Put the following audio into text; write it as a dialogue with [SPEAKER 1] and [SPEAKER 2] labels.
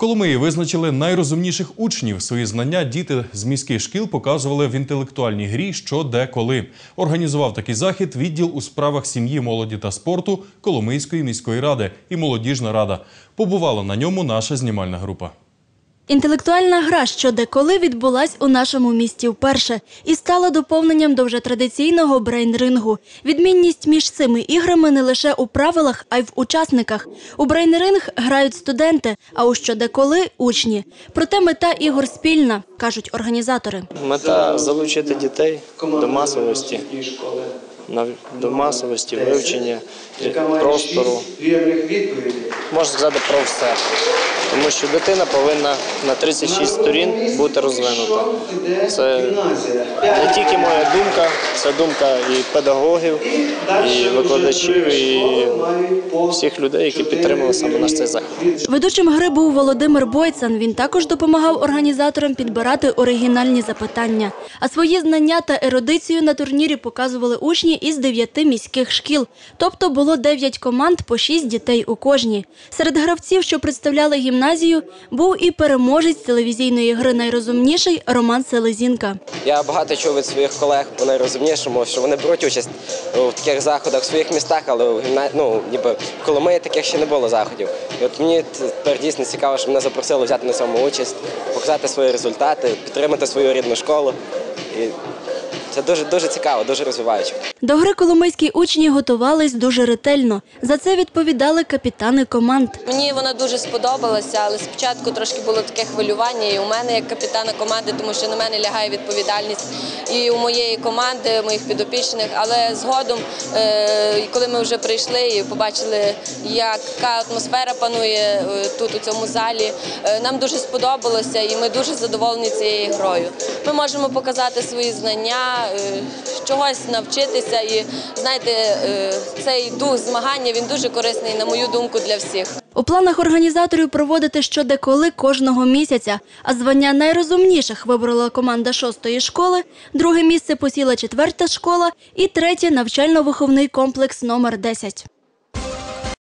[SPEAKER 1] Коломиї визначили найрозумніших учнів. Свої знання діти з міських шкіл показували в інтелектуальній грі що де коли. Організував такий захід відділ у справах сім'ї, молоді та спорту Коломийської міської ради і молодіжна рада. Побувала на ньому наша знімальна група.
[SPEAKER 2] Інтелектуальна гра що деколи відбулась у нашому місті вперше і стала доповненням до вже традиційного брейн-рингу. Відмінність між цими іграми не лише у правилах, а й в учасниках. У брейн-ринг грають студенти, а у що деколи учні. Проте мета ігор спільна, кажуть організатори.
[SPEAKER 3] Мета залучити дітей до масовості, на- до масовості, вивчення простору. Можна сказати про все. Тому що дитина повинна на 36 сторін бути розвинута. Це не тільки моя думка, це думка і педагогів, і викладачів, і всіх людей, які підтримали саме наш цей захід.
[SPEAKER 2] Ведучим гри був Володимир Бойцан. Він також допомагав організаторам підбирати оригінальні запитання. А свої знання та ерудицію на турнірі показували учні із дев'яти міських шкіл. Тобто було дев'ять команд по шість дітей у кожній. Серед гравців, що представляли гімназію, був і переможець телевізійної гри найрозумніший Роман Селезінка.
[SPEAKER 4] Я багато чув від своїх колег по найрозумнішому, що вони беруть участь у таких заходах в своїх містах, але гімна... ну, ніби в Коломиї таких ще не було заходів. І от мені тепер дійсно цікаво, що мене запросили взяти на цьому участь, показати свої результати, підтримати свою рідну школу. І це дуже дуже цікаво, дуже розвиваюче.
[SPEAKER 2] До гри коломийські учні готувались дуже ретельно. За це відповідали капітани команд.
[SPEAKER 5] Мені вона дуже сподобалася, але спочатку трошки було таке хвилювання і у мене як капітана команди, тому що на мене лягає відповідальність і у моєї команди, моїх підопічних. Але згодом, е, коли ми вже прийшли і побачили, яка атмосфера панує е, тут у цьому залі, е, нам дуже сподобалося, і ми дуже задоволені цією грою. Ми можемо показати свої знання, чогось навчитися, і знаєте, е, цей дух змагання він дуже корисний, на мою думку, для всіх.
[SPEAKER 2] У планах організаторів проводити щодеколи кожного місяця. А звання найрозумніших вибрала команда шостої школи, друге місце посіла четверта школа і третє навчально-виховний комплекс номер 10.